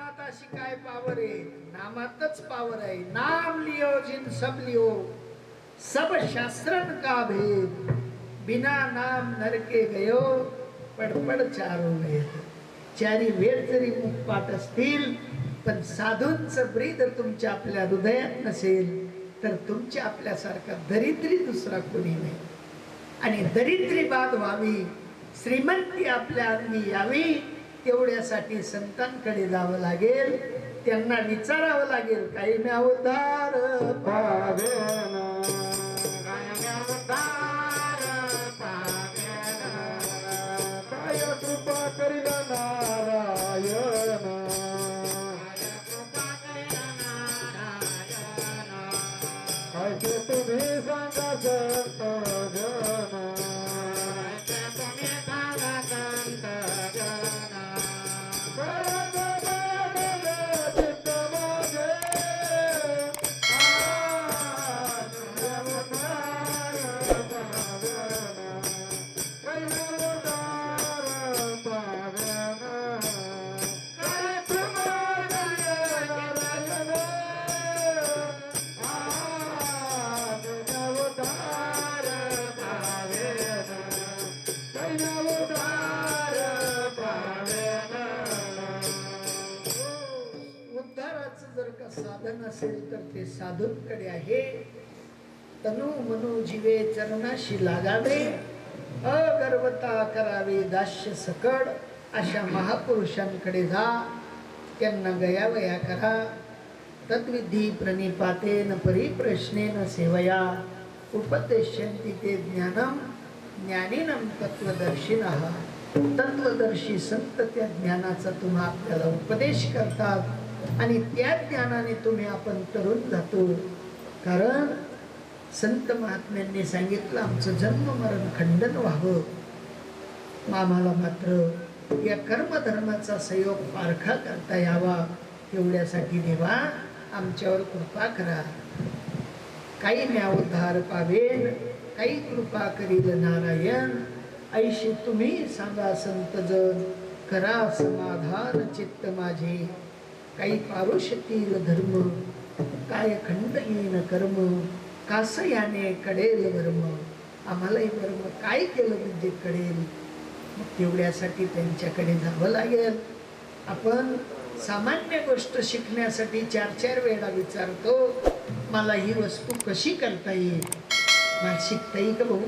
नामात अशी काय पावर आहे? नामातच पावर आहे. नाम लियो जिन सब लियो सब शास्त्रन का भेद? बिना नाम नरके गयो पडपड चारो वेद चारी वेळ जरी मुखपात असतील पण साधूंच ब्रीद तुमच्या आपल्या हृदयात नसेल तर तुमच्या आपल्यासारखा दरिद्री दुसरा कोणी नाही. आणि दरिद्री बाद व्हावी श्रीमंती आपल्या अंगी यावी तेवढ्यासाठी संतांकडे जावं लागेल त्यांना विचारावं लागेल काही मी अवतार पावेना. तर ते साधूंकडे आहे. तनु मनु जीवे चरणाशी लागावे. अगर्वता करावे दास्य सकड अशा महापुरुषांकडे जा. त्यांना गयावया करा. तद्विधी प्रणिपातेन परिप्रश्नेन सेवया. उपदेशन्ति ते ज्ञानम ज्ञानीनं तत्वदर्शिन तत्वदर्शी संत त्या ज्ञानाचा तुम्हा आपल्याला उपदेश करतात. आणि त्या ज्ञानाने तुम्ही आपण तरुण जातो. कारण संत महात्म्यांनी सांगितलं आमचं जन्म मरण खंडन व्हावं. आम्हाला मात्र या कर्मधर्माचा संयोग पारखा करता यावा एवढ्यासाठी देवा आमच्यावर कृपा करा. काही न्यावधार पावेन काही कृपा करील नारायण. ऐशी तुम्ही सांगा संत जन करा समाधान चित्त माझे. काही पारुषतील धर्म काय खंड येईन कर्म कास याने कडेल वर्म. आम्हालाही वर्म काय केलं म्हणजे कळेल मग तेवढ्यासाठी त्यांच्याकडे जावं लागेल. आपण सामान्य गोष्ट शिकण्यासाठी चार चार वेळा विचारतो मला ही वस्तू कशी करता येईल? मला शिकता येईल का भाऊ?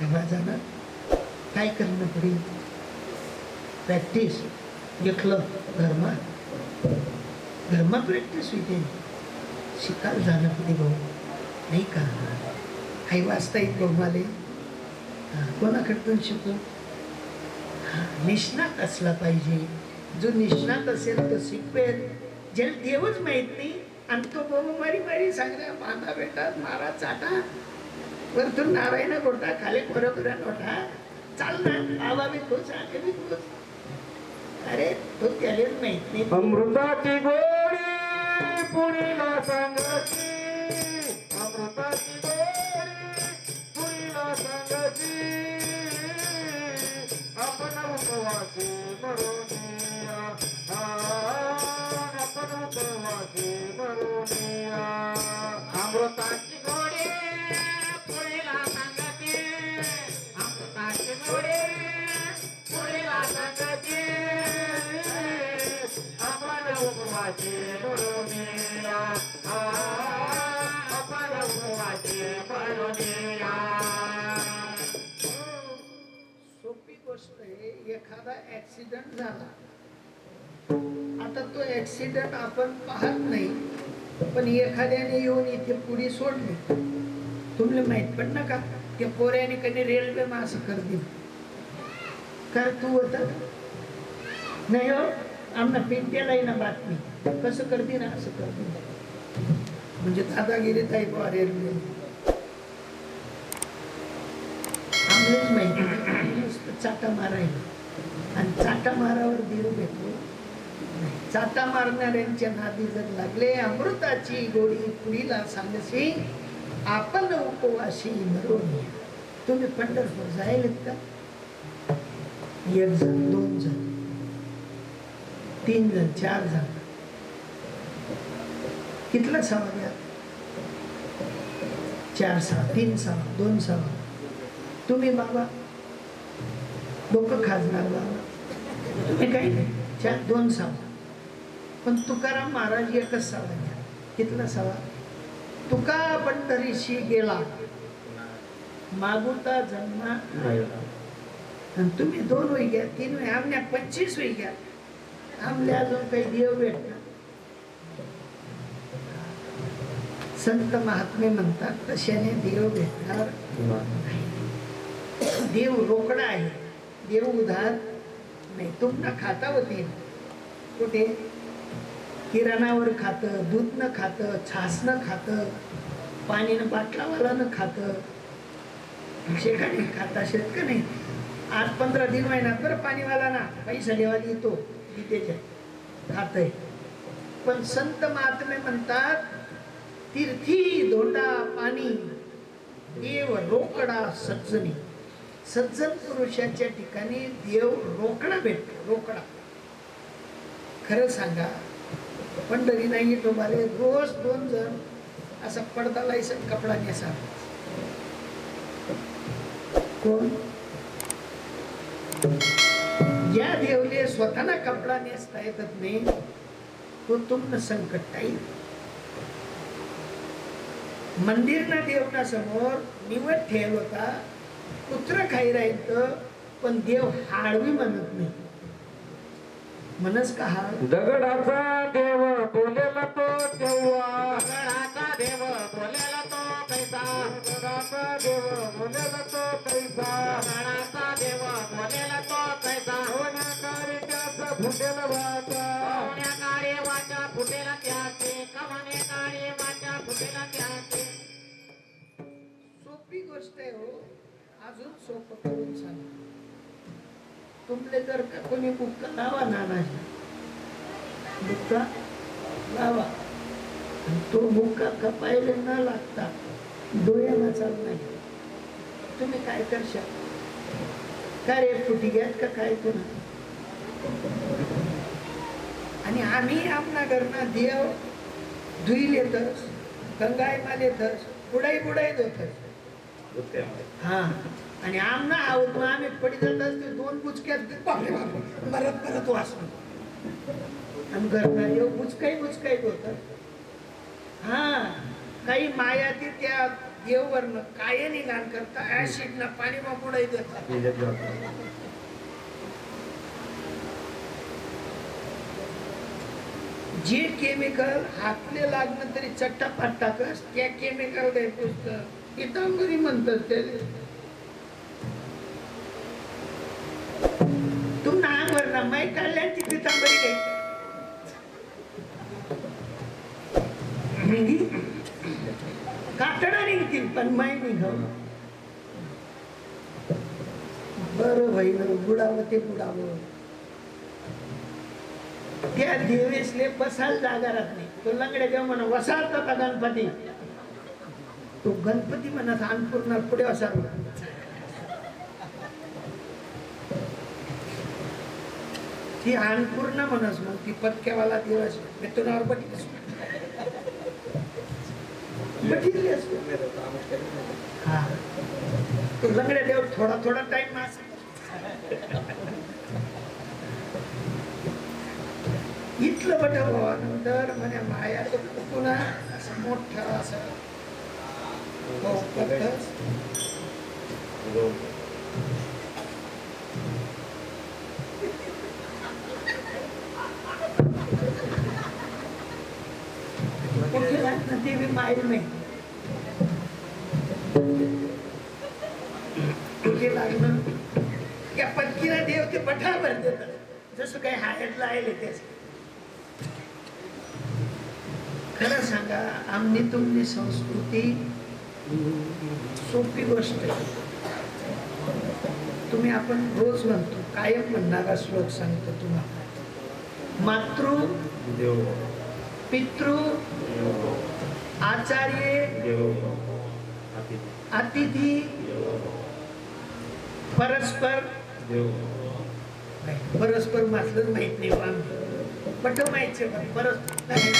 तेव्हा जाणार. काय करणं पडेल प्रॅक्टिस घेतलं. धर्मात. घरमा प्रॅक्टिस होते. शिकायला जाणं पुढे भाऊ नाही का? काही वाचता येत भाऊ मला. हा, कोणाकडून शिकू. निष्णात असला पाहिजे. जो निष्णात असेल तो शिकवेल. ज्याला देवच माहीत नाही आणि तो बाबा मारी मारी सांगला बांधा बेटा मारा चाटा. वरतून नारायण गोटा खाली खोऱ्या नोटा चाल ना बाबा मी खुश आके मी खुश. अरे तू त्यालाच माहिती अमृताची गोडी पुरीला सांगायची. अमृताची गोडी पुरीला सांगायची. आपण उपवासी म्हणून एखादा ऍक्सिडेंट झाला. आता तो ऍक्सिडेंट आपण पाहत नाही पण एखाद्याने येऊन इथे पुढी सोडली. तुम्हाला माहीत पण ना का? त्या पोऱ्याने कधी रेल्वे मास असं कर तू होता? नाही हो आमना पिंट्यालाही ना बातमी. कसं करते ना असं करते. म्हणजे दादागिरी ताई बुवा रेल्वे आम्हालाच माहिती नुसतं चाटा मारायला. आणि चाटा मारावर देव भेटलो चाटा मारणाऱ्यांच्या नादी जर लागले अमृताची गोडी पुढीला सांगशी? आपण उपवाशी मरून तुम्ही पंढरपूर जायलेत का? एक जण दोन जण तीन जण चार जण. कितला सवा चार सहा तीन सहा दोन सहा. तुम्ही बाबा डोकं खाजणार बाबा तुम्ही काही नाही चार दोन सावा पण तुकाराम महाराज एकच सावा घ्या कितला सावा तुका पंढरीशी गेला. मागुता जन्मा आणि तुम्ही दोन होई घ्या तीन होई आमल्या पंचवीस होई घ्या. आमल्या अजून काही देव भेटणार. संत महात्मे म्हणतात तशाने देव भेटणार देव रोकडा आहे. देव उधार नाही तुमना खाता होती. कुठे? किराणावर खातं दूधनं खातं छासनं खातं पाणीनं बाटलावालानं खातं. शेकाने खाता असेल का नाही? आज पंधरा दिन महिन्यात बरं पाणीवाला ना पैसा देवाला येतो गीतेच्या. खात आहे पण संत महात्मे म्हणतात तीर्थी धोंडा पाणी देव रोकडा सज्जनी. सज्जन पुरुषाच्या ठिकाणी देव रोकडा भेटतो रोकडा. खरं सांगा पंढरी नाही तुम्हाला रोज दोन जण असा पडदा लायसन कपडा नेसा. कोण? ज्या देवले स्वतःला कपडा नेसता येतच नाही तो तुमनं संकट टाईल मंदिरना देवना समोर निवड ठेवता होता कुत्र खाई राहिलं पण देव हाडवी म्हणत नाही. म्हणस का हाड दगडाचा देव बोलेला तो तेव्हा. दगडाचा देव बोलेला तो कैसा? दगडाचा देव बोलेला तो कैसा? दगडाचा देव बोलेला तो कैसा? होण्याकारी त्याचा फुटेल वाचा. पाहुण्या काळे वाचा फुटेला त्याचे. कमाने काळे वाचा फुटेला त्याचे. सोपी गोष्ट आहे हो. अजून सोपं करून सांग. तुमले जर का कोणी बुक्का लावा नाना बुक्का लावा. तो बुक्का कपायला न लागता डोळ्याला चाल नाही. तुम्ही काय करशाल? काय रे फुटी घ्यात का काय तुला आणि आम्ही आपला घरना देव धुईल येतस गंगाय माल येतस बुडाई बुडाई होतस हा. आणि आमना आहोत मग आम्ही पडी जातात दोन बुचक्यात बापरे बापरे मरत मरत वाचलो आणि घरना देव बुचकाई बुचकाई होत हा. काही माया ती त्या देववरनं काय निघाण करता ऍसिड ना पाणी बुडाई देतात. जे केमिकल हातले लागणं तरी चट्टा टाकस त्या केमिकल दे पुस्तक पितांबरी म्हणतात त्याला. तू नागवर ना माई काढल्याची पितांबरी घ्यायची. म्हणजे कातडा निघतील पण माय निघाव. बर होईल बुडावं ते बुडावं. त्या देवेसले बसायला जागा राहत नाही. तो लंगड्या जेव्हा म्हणा वसाळतो होता गणपती. तो गणपती म्हणत अन्नपूर्णा पुढे वसाल ती अन्नपूर्णा म्हणस मग ती पत्क्यावाला दिवस मिथुनावर बटील बटील असतो. हा. तो लंगड्या देव थोडा थोडा टाइम असा इथलं बट नंतर म्हणे माया तो पुन्हा असं मोठं असं. कुठे कुठे देव ते पठावर देतात जसं काही हायतला आहे तेच खरं सांगा आम्ही तुमची संस्कृती सोपी गोष्ट आहे तुम्ही आपण रोज म्हणतो कायम म्हणणारा श्लोक सांगतो तुम्हाला मातृ पितृ आचार्य अतिथी परस्पर परस्पर मातलंच माहीत नाही आम्ही. पण परत नाही,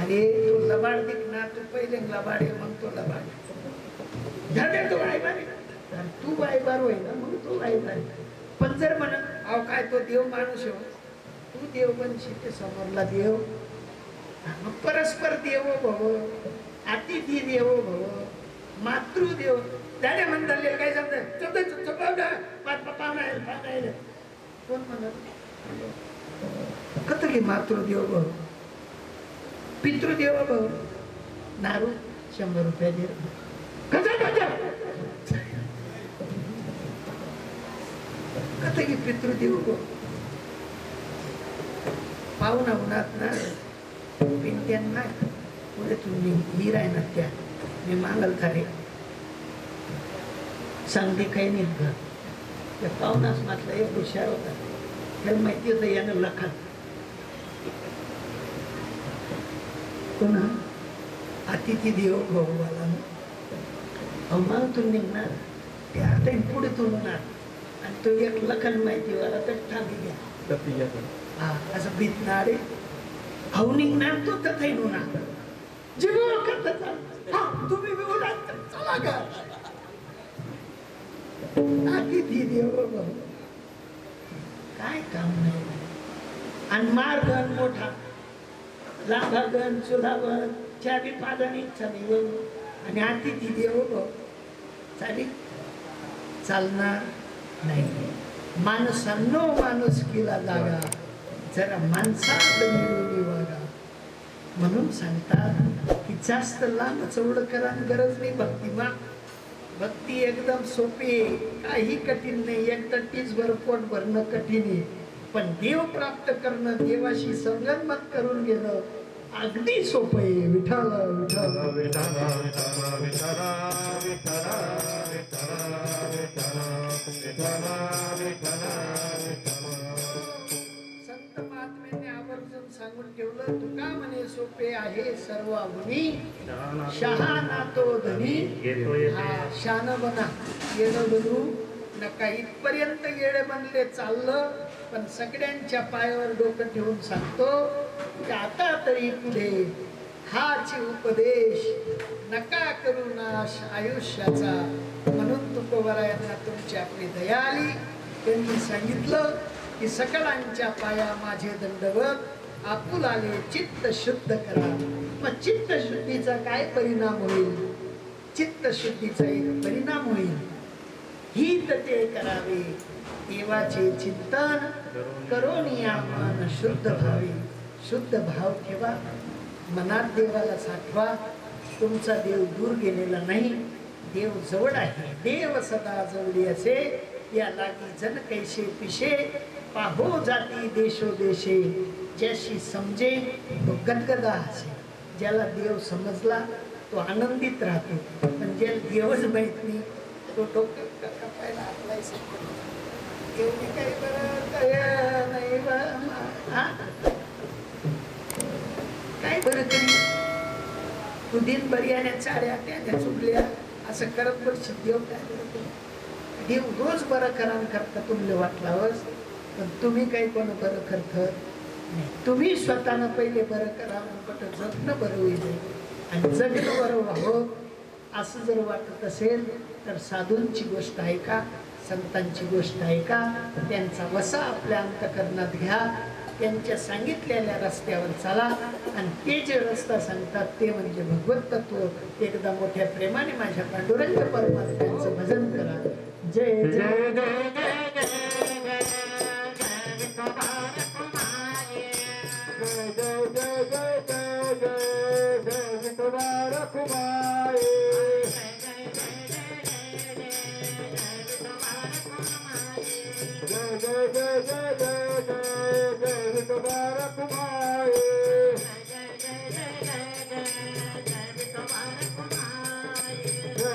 अरे, तू लबाड दिख ना तू पहिले लबाड आहे मग तो लबाड झाले तो वायबार तू वायबार होय ना मग तू वायबार पण जर म्हण अहो काय तो देव माणूस आहे हो. तू देव बनशी ते समोरला देव मग परस्पर देव भव अतिथी देव भव मातृदेव त्याने म्हणतात काय सांगतात चौदा चौदा पाहुणा पाहुणा नाही कोण म्हणत कत की मातृदेव भव पितृदेवा भव. नारू शंभर रुपया दे. कसा की पितृदेव भव. पाहुणा उन्हात ना पिंट्यांना पुढे तुम्ही मीर आहे ना त्या. मी मागल थारे. सांगते काही नाही घर त्या पाहुणाच म्हटलं एक हुशार होता. त्याला माहिती होतं यानं लखा पुन्हा अतिथी देव भाऊवाला अमातून निघणार. ते आता पुढे तुलणार. आणि तो एक लखन माहिती वाला तर ठाणे घ्या. हा असं भीतणार आहे. हाऊ निघणार तो तथाही होणार. जीव करत हा तुम्ही चला का अतिथी देव भाऊ काय काम नाही. आणि मार्गन मोठा. लाभागन सुधावन चारी पादानी चालीवन आणि अतिथी देव भाऊ चाली. चालणार नाही. माणसांनो माणूस केला जागा. जरा माणसात मिळवली वागा. म्हणून सांगतात की जास्त लांब चौडं करा गरज नाही भक्तिमा भक्ती एकदम सोपी आहे. काही कठीण नाही. एक टीच भर पोट भरणं कठीण आहे. पण देव प्राप्त करणं देवाशी संगनमत करून घेणं अगदी सोपं आहे. विठाल विठाल संत महात्म्यांनी आवर्जून सांगून ठेवलं तुका म्हणे सोपे आहे सर्व गुणी शहाणा तो धनी. हा शान बना येणं बनू नका इथपर्यंत येडे बनले चाललं. पण सगळ्यांच्या पायावर डोकं ठेवून सांगतो की आता तरी पुढे हाच उपदेश नका करू नाश आयुष्याचा. म्हणून तुकोबरायांना तुमची आपली दया आली. त्यांनी सांगितलं की सकळांच्या पाया माझे दंडवत आपुल आले चित्त शुद्ध करा. मग चित्त शुद्धीचा काय परिणाम होईल? चित्त शुद्धीचा एक परिणाम होईल. हित ते करावे. देवाचे चिंतन करून या मन शुद्ध भावे. शुद्ध भाव ठेवा. मनात देवाला साठवा. तुमचा देव दूर गेलेला नाही. देव जवळ आहे. देव सदा जवळी असे. या लागी जन कैसे पिशे पाहो जाती देशो देशे. ज्याशी समजे तो गदगदा असे ज्याला देव समजला तो आनंदित राहतो. पण ज्याला देवच माहीत नाही तो डोकं कपायला एवढी काही बरं नाही काय बरं तरी तू दिन बर्याने चाड्या त्या चुकल्या असं करत बरं देव काय? करतो देव रोज बरं करा करता तुमले वाटलावस पण तुम्ही काही कोण बरं करत तुम्ही स्वतःनं पहिले बरं करा पण जगणं बरं होईल. आणि जगणं बरं व्हावं असं जर वाटत असेल तर साधूंची गोष्ट आहे का? संतांची गोष्ट आहे का? त्यांचा वसा आपल्या अंतकरणात घ्या. त्यांच्या सांगितलेल्या रस्त्यावर चला. आणि ते जे रस्ता सांगतात ते म्हणजे भगवत तत्व. एकदा मोठ्या प्रेमाने माझ्या पांडुरंग परमात्म्यांचं भजन करा. जय जय. जय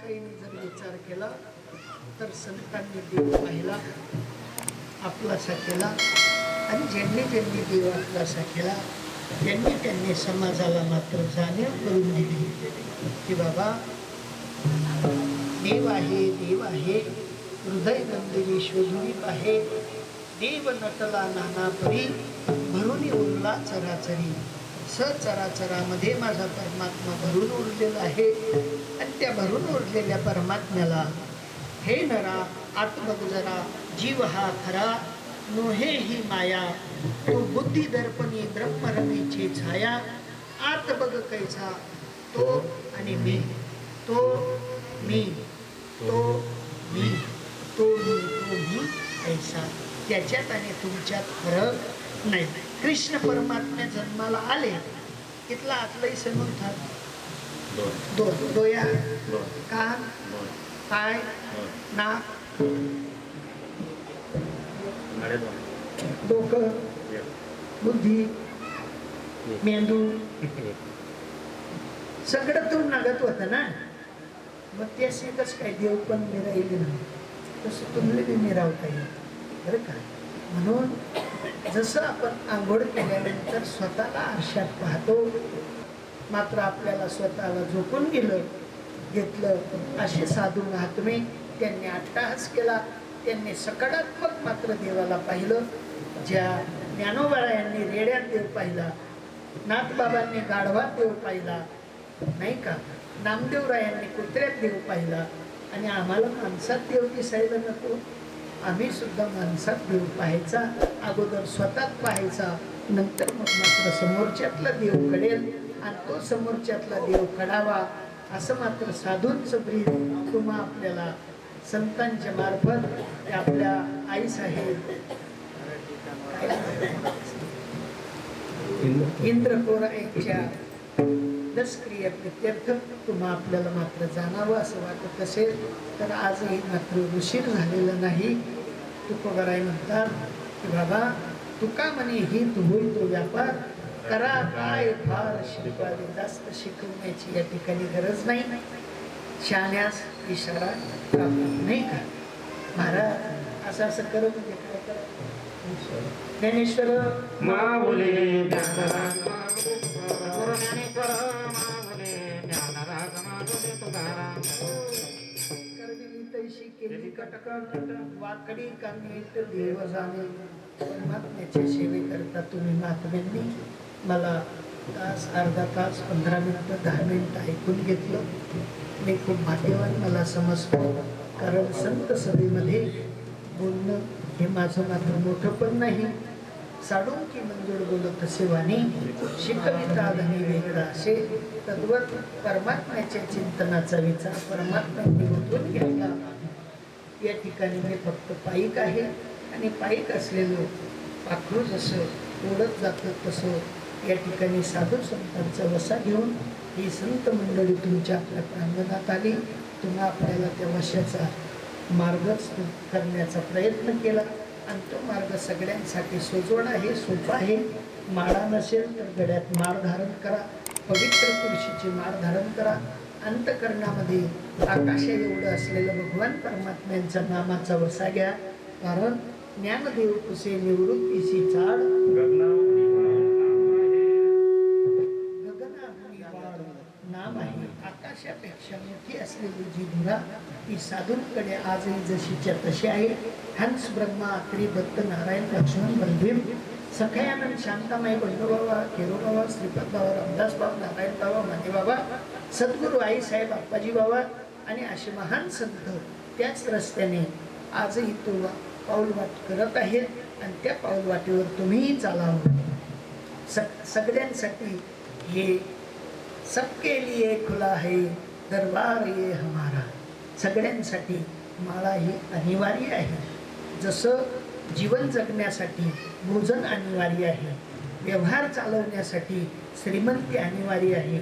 काही जर विचार केला तर संतांनी देव पाहिला आपलासा केला आणि ज्यांनी ज्यांनी देव आपलासा केला त्यांनी त्यांनी समाजाला मात्र जाणीव करून दिली. की बाबा देव आहे देव आहे हृदय नंदिनी शोधुनी आहे देव नटला नाना परी भरून उरला चराचरी. सचराचरामध्ये माझा परमात्मा भरून उरलेला आहे. आणि त्या भरून उरलेल्या परमात्म्याला हे नरा आत जरा जीव हा खरा नोहे ही माया तो बुद्धी दर्पणी ब्रह्मरमीची छाया आत बघ कैसा तो आणि मी तो मी तो मी तो मी तो मी ऐसा त्याच्यात आणि तुमच्यात फरक नाही. कृष्ण परमात्म्या जन्माला आले इथला आतलंही समुद्रात दोन. डोया कान पाय नाक. डोकं बुद्धी मेंदू. सगळं तू नागत होतं ना? मग ते एकच काय देव पण मिरायले नाही. तसं तुम्ही बी मिरावता येईल बरं का? म्हणून जसं आपण आंघोळ केल्यानंतर स्वतःला आरशात पाहतो मात्र आपल्याला स्वतःला झोपून गेलं घेतलं असे साधू महात्मे त्यांनी अट्टाहास केला त्यांनी सकारात्मक मात्र देवाला पाहिलं ज्या ज्ञानोबाळा यांनी रेड्यात देव पाहिला नाथबाबांनी गाढवात देव पाहिला नाही का? नामदेवरायांनी कुत्र्यात देव पाहिला आणि आम्हाला माणसात देव दिसायला नको. आम्ही सुद्धा माणसात देव पाहायचा अगोदर स्वतःत पाहायचा. नंतर मग मात्र समोरच्यातला देव कळेल आणि तो समोरच्यातला देव कळावा असं मात्र साधूंचं प्रीत तुम्हा आपल्याला संतांच्या मार्फत आपल्या आई साहेब. इंद्रकोरायच्या दसक्रिया प्रित्यर्थ तुम्हा आपल्याला मात्र जाणावं असं वाटत असेल तर आजही मात्र उशीर झालेला नाही. तुकोबराय म्हणतात की बाबा तुका म्हणे ही तू तो व्यापार करा काय फार शिकवावे जास्त शिकवण्याची या ठिकाणी गरज नाही. शाण्यास इशारा प्राप्त नाही का? महाराज असं असं करत म्हणजे काय करा? ज्ञानेश्वर माऊली गुरु ज्ञानेश्वर माऊली ज्ञानराज माऊली तुकाराम करविली तैशी केली कटकट वाकडी कामीट देव जाणे परमात्म्याच्या सेवेकरता तुम्ही महात्म्यांनी मला तास अर्धा तास पंधरा मिनटं दहा मिनटं ऐकून घेतलं मी खूप भाग्यवान मला समजतो. कारण संत सभेमध्ये बोलणं हे माझं मात्र मोठं पण नाही. साडूंकी मंजूर बोलत असे वाणी शिकविता धनी वेगळा असे तद्वत परमात्म्याच्या चिंतनाचा विचार परमात्म्यांनी ओतून घेतला या ठिकाणी मी फक्त पायिक आहे आणि पायिक असलेलं पाखरू जसं ओढत जातं तसं या ठिकाणी साधू संतांचा वसा घेऊन ही संत मंडळी तुमच्या आपल्या प्रांगणात आली. तुम्हा आपल्याला त्या वशाचा मार्गच करण्याचा प्रयत्न केला. आणि तो मार्ग सगळ्यांसाठी सुजवणं हे सोपं आहे. माळा नसेल तर गड्यात माळ धारण करा. पवित्र तुळशीची माळ धारण करा. अंतकरणामध्ये आकाशा एवढं असलेलं भगवान परमात्म्यांचा नामाचा वसा घ्या. कारण ज्ञानदेव कुसे निवृत्तीची चाड गगना नाम आहे. आकाशापेक्षा मोठी असलेली जी धुरा ती साधूंकडे आजही जशीच्या तशी आहे. हंस ब्रह्मा अत्री दत्त नारायण लक्ष्मण बलभीम सखयानंद शांतामाई बंडूबाबा केरोबाबा श्रीपद बाबा रामदास बाबा नारायण बाबा माने बाबा सद्गुरू आईसाहेब आप्पाजी बाबा आणि असे महान संत त्याच रस्त्याने आजही तो पाऊलवाट करत आहेत आणि त्या पाऊलवाटीवर तुम्हीही चालावं. सग सगळ्यांसाठी हे सबके लिए खुला है दरबार ये हमारा. सगळ्यांसाठी माळा ही अनिवार्य आहे. जसं जीवन जगण्यासाठी भोजन अनिवार्य आहे व्यवहार चालवण्यासाठी श्रीमंती अनिवार्य आहे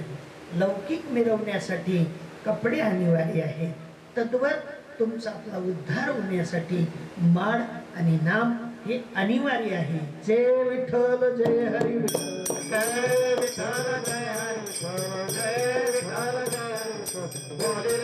लौकिक मिरवण्यासाठी कपडे अनिवार्य आहे. तद्वत तुमचा आपला उद्धार होण्यासाठी माळ आणि नाम हे अनिवार्य आहे. जय विठ्ठल जय हरी विठ्ठल जय विठ्ठल जय हरी विठ्ठल जय विठ्ठल. Oh,